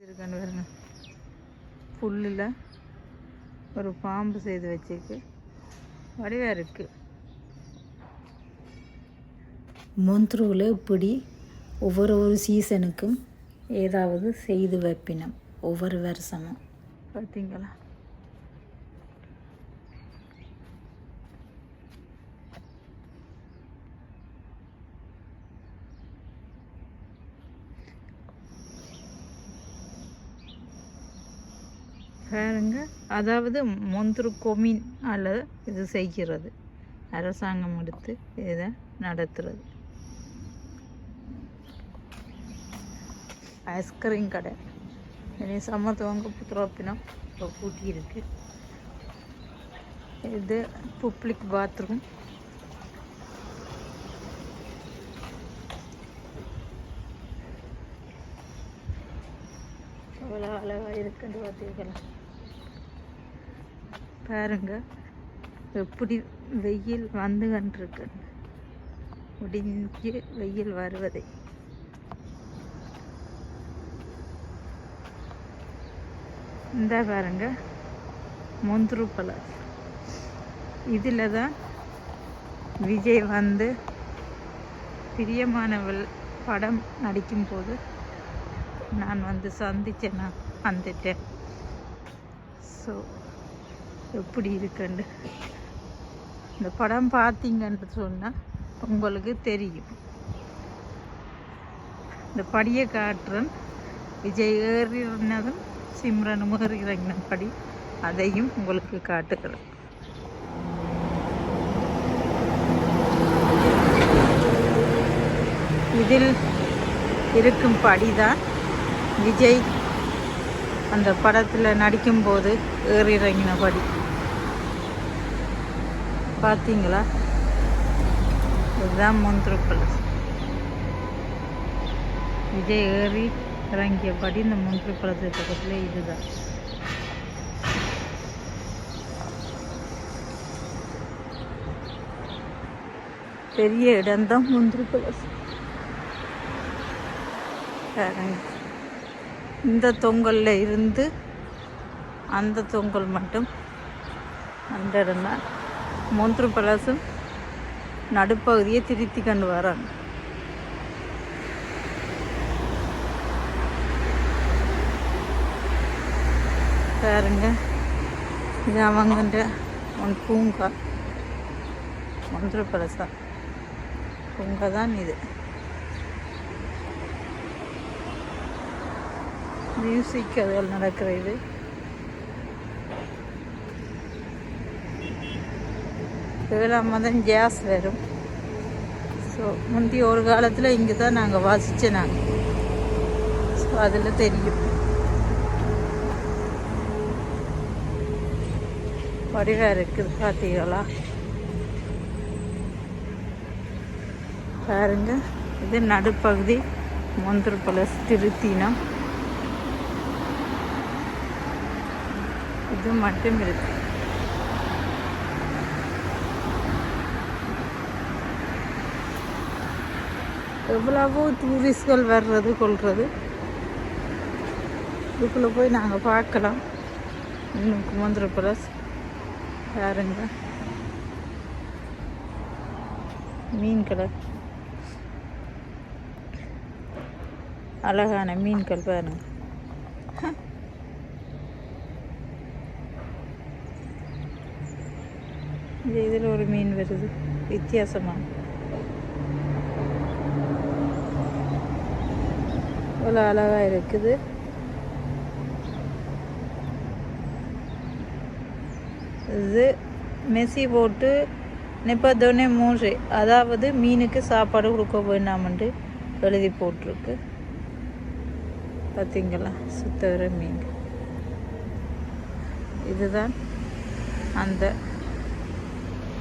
இருக்கான்னு பாருங்க. புல்லில் ஒரு பாம்பு செய்து வச்சிருக்கு. வடிவாக இருக்கு. மொந்த்ரூவில் இப்படி ஒவ்வொரு ஒரு சீசனுக்கும் ஏதாவது செய்து வைப்பினம். ஒவ்வொரு வருஷமும். பார்த்தீங்களா பாருங்க. அதாவது மொந்துரு கொமின் அல்லது இது செய்கிறது. அரசாங்கம் எடுத்து இதை நடத்துறது. ஐஸ்கிரீம் கடை. இனி சமத்துவங்க புத்திரோப்பினம் இப்போ பூட்டி இருக்கு. இது பப்ளிக் பாத்ரூம் அவ்வளோ அழகாக இருக்குன்னு பார்த்தீங்களா பாருங்க. எப்படி வெயில் வந்து கண்டிருக்கு. முடிஞ்சு வெயில் வருவதை. இந்த பாருங்க முந்துரு பழம். இதில் தான் விஜய் வந்து பிரியமானவள் படம் நடிக்கும்போது நான் வந்து சந்தித்தேன் நான் வந்துட்டேன். ஸோ எப்படி இருக்குன்னு. இந்த படம் பார்த்தீங்கன்னு சொன்னால் உங்களுக்கு தெரியும். இந்த படியை காட்டுறன் விஜய் ஏறினதும் சிம்ரனும் ஏறி இறங்கின படி அதையும் உங்களுக்கு காட்டுகிறேன். இதில் இருக்கும் படிதான் விஜய். அந்த படத்தில் நடிக்கும்போது ஏறிறங்கின படி பார்த்தீங்களா இதுதான் மந்திர பழஸ் விஜய் ஏறி இறங்கியபடி இந்த மந்திர பழத்து பக்கத்தில் இதுதான். பெரிய இடம்தான் மந்திர பழஸ் இந்த தொங்கலில் இருந்து அந்த தொங்கல் மட்டும் அந்த இடம் தான் மொந்திரு பழசும் நடுப்பகுதியை திருத்தி கொண்டு வராங்க. பாருங்க. இது அவங்கன்ற ஒன் பூங்கா. மொந்திரு பழசா பூங்கா தான் இது. மியூசிக் அதுகள் நடக்கிற இது. ஏழாம் மதம் ஜாஸ் வரும். ஸோ முந்தி ஒரு காலத்தில் இங்கே தான் நாங்கள் வாசித்தோம் நாங்கள் ஸோ அதில் தெரியும். வடிவாக இருக்குது பார்த்தீங்களா பாருங்க இது நடுப்பகுதி. மொந்தர் பலஸ் திருத்தினம். இது மட்டும் இருக்குது எவ்வளவோ டூரிஸ்ட்கள் வர்றது கொள்வது இதுக்குள்ளே போய் நாங்கள் பார்க்கலாம். இன்னும் குமந்திர பிளஸ் பாருங்க மீன் கலர் அழகான மீன்கள் பாருங்க. இதில் ஒரு மீன் வருது. வித்தியாசமாக இவ்வளோ அழகாக இருக்குது. இது மெஸ்ஸி போட்டு நிப்பத்தோனே மூன்று அதாவது மீனுக்கு சாப்பாடு கொடுக்க வேண்டாமன்ட்டு எழுதி போட்டிருக்கு. பார்த்தீங்களா? சுத்தவர மீன். இதுதான் அந்த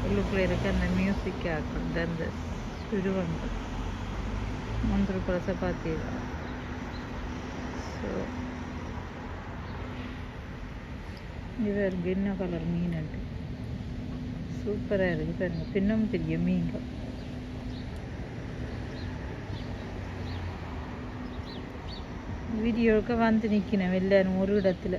உள்ளுக்குள்ளே இருக்க அந்த மியூசிக் ஆக்கும் அந்த சுருவங்கள் முந்திரி பழசை பார்த்தீங்க இது ஒரு என்ன கலர் மீன் சூப்பராக இருக்குது பாருங்க. பின்னமும் பெரிய மீன்கள். வீடியோவுக்கு வந்து நிற்கணும் எல்லாரும் ஒரு இடத்துல.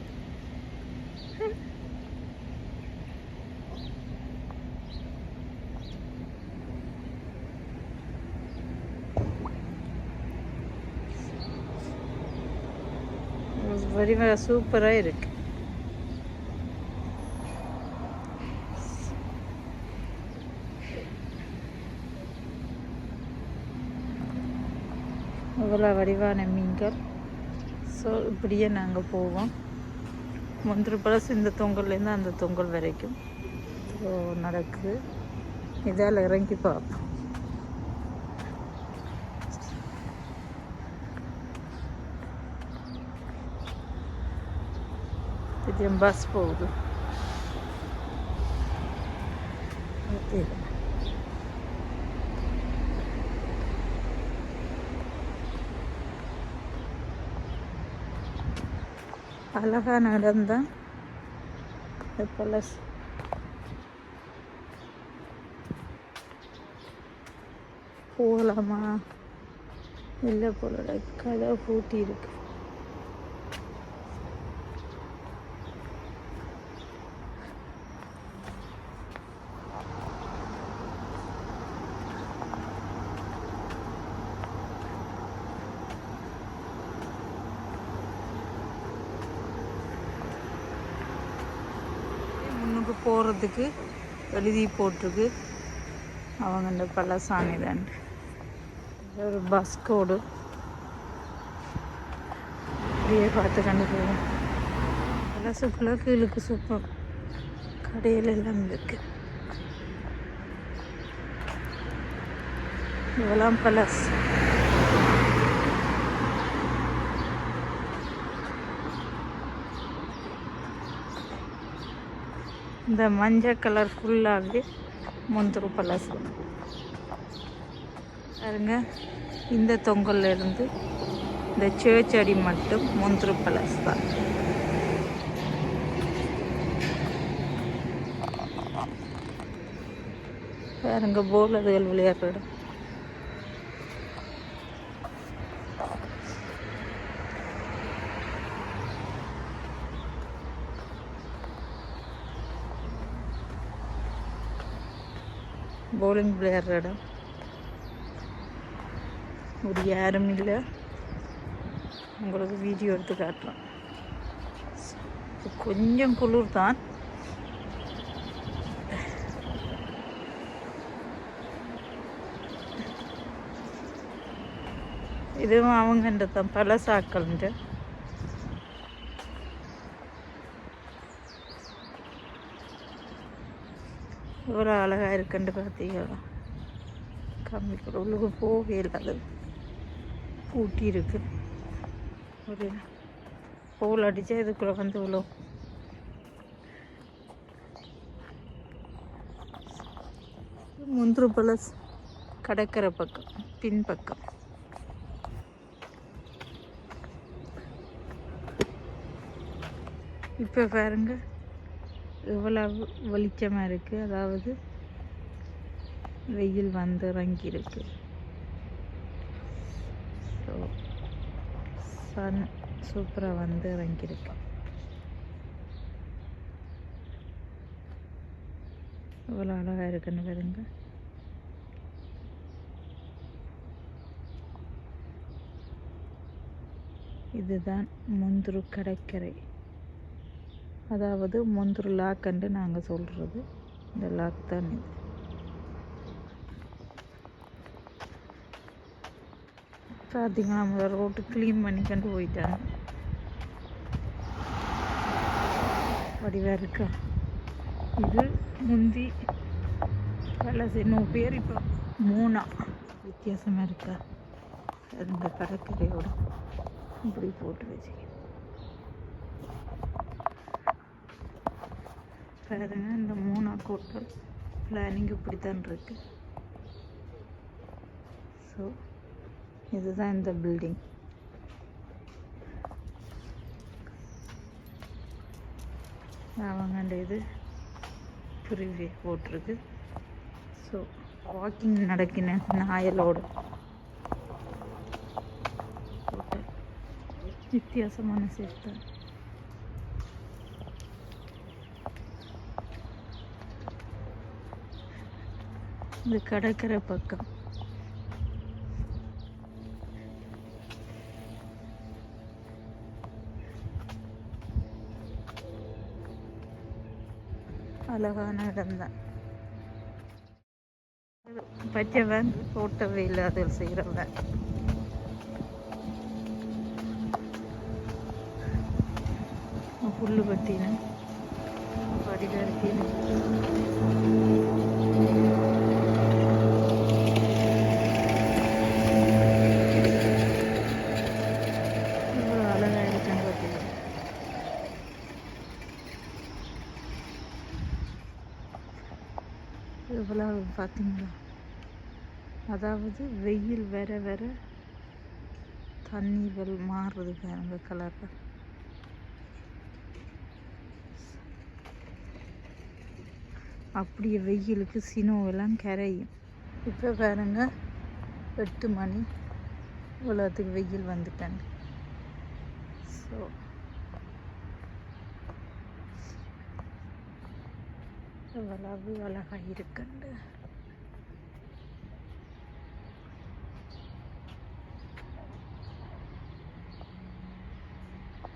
வடிவ சூப்பராக இருக்கு. அவ்வளோ வடிவான மீன்கள். ஸோ இப்படியே நாங்கள் போவோம். முந்திரி பழசு இந்த தொங்கல்லேருந்து அந்த தொங்கல் வரைக்கும். ஸோ நடக்குது. இதால் இறங்கி பார்ப்போம். இது பஸ் போகுது அழகா அழகான இடம் தான் போகலாமா இல்லை போல கதை பூட்டி இருக்கு போகிறதுக்கு எழுதி போட்டிருக்கு. அவங்க இந்த பழசாமி தான். ஒரு பஸ் கோடு அப்படியே பார்த்து கண்டு போவோம் பழசுக்குள்ள கீழுக்கு சூப்பர். கடையில் எல்லாம் இருக்கு. இதெல்லாம் பழசு. இந்த மஞ்சள் கலர் ஃபுல்லாகவே முந்திரி பழசம் பாருங்க இந்த தொங்கல்ல இருந்து இந்த சேச்சடி மட்டும் முந்திரி பழசு தான் பாருங்க போல் அதுகள் விளையாடுற இடம் பவுலிங் விளையாடுற இடம் ஒரு யாரும் இல்லை. உங்களுக்கு வீடியோ எடுத்து காட்டுறேன். கொஞ்சம் குளிர் தான் இதுவும் அவங்கன்ற தான் பல சாக்கள்ன்ற எவ்வளோ அழகாக இருக்குன்னு பார்த்தீங்களா கம்மிக்குள்ள உள்ளுக்கு போகவே இல்லாது பூட்டி இருக்கு. ஒரு போல் அடித்தா இதுக்குள்ளே வந்து விழும். முந்திரி பழஸ் கடற்கரை பக்கம் பின்பக்கம் இப்போ பாருங்கள் எவ்வளவு வெளிச்சமாக இருக்குது அதாவது வெயில் வந்து இறங்கியிருக்கு. ஸோ சன் சூப்பராக வந்து இறங்கியிருக்கு. எவ்வளோ அழகாக இருக்குன்னு பாருங்க. இதுதான் முந்துரு கடற்கரை. அதாவது முந்திரி லாக்குன்ட்டு நாங்கள் சொல்கிறது இந்த லாக் தான் இது. பார்த்தீங்கன்னா நம்ம ரோட்டு க்ளீன் பண்ணிக்கண்டு போயிட்டாங்க. வடிவாக இருக்கா? இது முந்தி பழசு நூறு பேர் இப்போ மூணா. வித்தியாசமாக இருக்கா? இந்த கடற்கரையோட இப்படி போட்டு வச்சுக்கணும் பாருங்க இந்த மூணா கோட்டல் பிளானிங் இப்படி தான் இருக்கு. ஸோ இதுதான் இந்த பில்டிங் அவங்க இது புரிவி போட்டிருக்கு. ஸோ வாக்கிங் நடக்கினேன் நாயலோடு. வித்தியாசமான சேர்த்தேன் இது கடற்கரை பக்கம். அழகான இடம்தான் பச்சவன் ஓட்டவே இல்லை அதில் செய்கிறவன் புல்லு பட்டின படிகரத்தின இருக்கேன் அழகாக இருக்காங்க பார்த்தீங்க இவ்வளோ பார்த்தீங்களா அதாவது வெயில் வர வர தண்ணீர்கள் மாறுறது பாருங்க கலரில் அப்படியே வெயிலுக்கு சினோவெல்லாம் கரையும். இப்போ பாருங்க எட்டு மணி இவ்வளோத்துக்கு வெயில் வந்துட்டாங்க ஸோ எவ்வளவு அழகாக இருக்குண்டு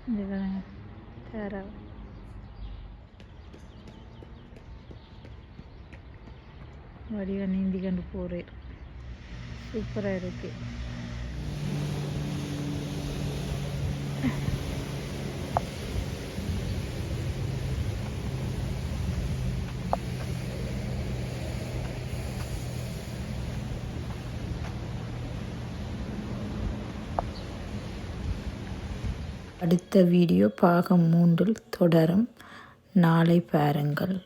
இதுதான் பாருங்க தேரா வடிவ நீந்தி கண்டு போகிறேன் சூப்பராக இருக்குது அடுத்த வீடியோ பாகம் மூன்றில் தொடரும். நாளை பாருங்கள்.